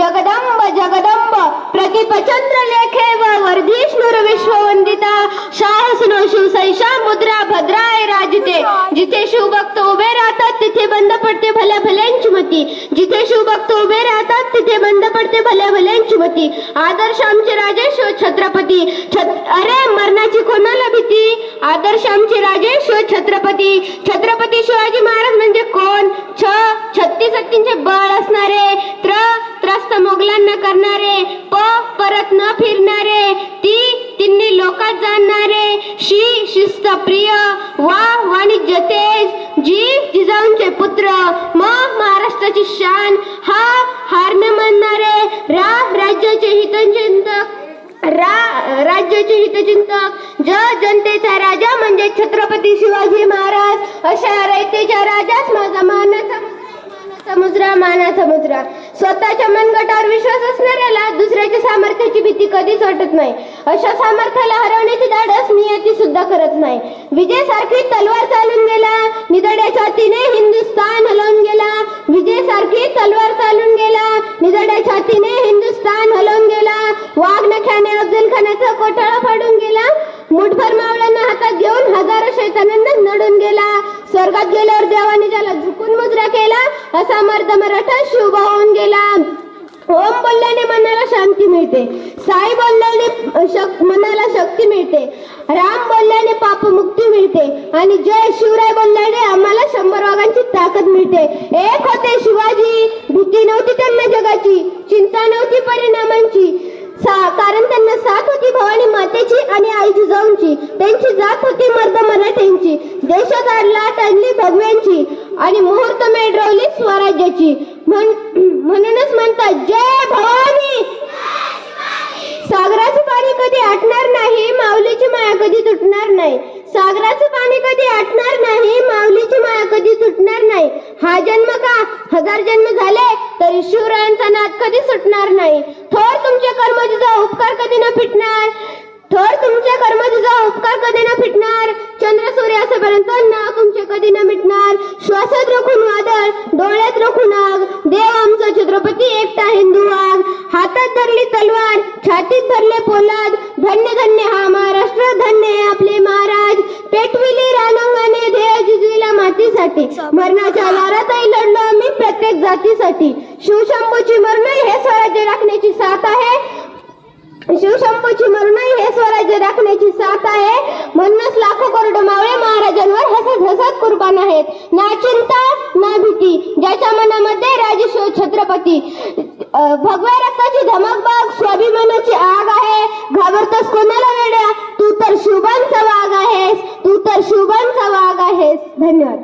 जगदंब जगदंब प्रतिपचंद्र लेखे व वर्धिष्णुर विश्ववंदिता शाहसनो शिवसैषा मुद्रा भद्राय राजते. जिथे शिवभक्त उभे राहतात तिथे बंद पडते भल्या भल्यांची मती. जिथे शिवभक्त उभे राहतात तिथे बंद पडते भल्या भल्यांची मती. आदर्श आमचे राजेश छत्रपती. छत अरे मरणाची कोणाला भीती? आदर्श आमचे राजेश छत्रपती. शान. हा हार म्हणणारे रा राज्याचे हितचिंतक. रा राज्याचे हितचिंतक. ज जनतेचा राजा म्हणजे छत्रपती शिवाजी महाराज. अशा रयतेच्या राजास माझा मानाचा समुद्रा माना समुद्रा स्वतःच्या मनगटावर विश्वास असणाऱ्याला दुसऱ्याच्या सामर्थ्याची भीती कधीच वाटत नाही. अशा सामर्थ्याला हरवण्याची धाडस नियती सुद्धा करत नाही. विजय सारखी तलवार चालून गेला. निदड्याच्या तिने हिंदुस्थान अफजल कोठाळा फाडून गेला. मुठभर मावळ्यांना हातात घेऊन हजारो शैतानांना नडून गेला. स्वर्गात गेल्यावर देवाने ज्याला झुकून मुजरा केला असा मर्द मराठा शुभ होऊन गेला. ओम बोलल्याने मनाला शांती मिळते. साई बोलल्याने शक- मनाला शक्ती मिळते. राम बोलल्याने पापमुक्ती मिळते. आणि जय शिवराय बोलल्याने आम्हाला शंभर वाघांची ताकद मिळते एक होते शिवाजी भीती नव्हती त्यांना जगाची चिंता नव्हती परिणामांची सा कारण त्यांना साथ होती भवानी मातेची आणि आई जिजाऊंची त्यांची जात होती मर्द मराठ्यांची. देशात आणला आणली भगव्यांची आणि मुहूर्त मेढरवली स्वराज्याची. म्हणूनच म्हणतात जय भवानी! सागराचं पाणी कधी आटणार नाही माऊलीची माया कधी तुटणार नाही. सागराचं पाणी कधी आटणार नाही माऊलीची माया कधी तुटणार नाही. हा जन्म का? हजार जन्म झाले तरी शिवरायांचा नाद कधी सुटणार नाही. थोर तुमचे कर्म उपकार कधी न फिटणार? थोर तुमचे कर्म तुझा उपकार कधी न फिटणार चंद्र सूर्य असेपर्यंत ना तुमचे कधी न मिटणार? श्वासात रोखून वादळ डोळ्यात रोखून आग. देव आमचा छत्रपती एकटा हिंदू आग हातात धरली तलवार छातीत धरले पोलाद. धन्य धन्य हा महाराष्ट्र धन्य आपले महाराज. पेटविली रानंगाने ध्येय जिजविला मातीसाठी. मरणाच्या लारातही लढलो आम्ही प्रत्येक जातीसाठी. शिवशंभूची मरण हे स्वराज्य राखण्याची साथ आहे. शिवशंभूची मरणही हे स्वराज्य राखण्याची साथ आहे. म्हणूनच लाखो करोड मावळे महाराजांवर हसत हसत कुर्बान आहेत. ना चिंता ना भीती. ज्याच्या मनामध्ये राजेश्वर छत्रपती. भगव्या रक्ताची धमक स्वाभिमानाची आग आहे. घाबरतोस कोणाला वेड्या? तू तर शुभांचा वाघ आहेस. तू तर शुभांचा वाघ आहेस. धन्यवाद.